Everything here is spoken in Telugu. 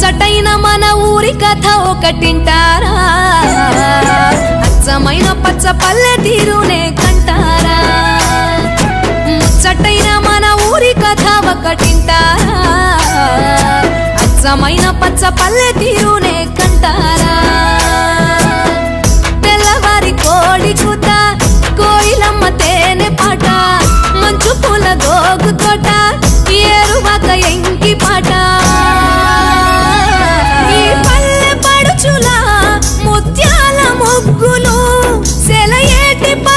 చట్టైన మన ఊరి కథ ఒకటింటారా? అచ్చమైన పచ్చ పల్లె తీరునే కంటారా? ముచ్చటైన మన ఊరి కథ ఒకటింటారా? అచ్చమైన పచ్చ పల్లె తీరునే కంటారా? te pasa?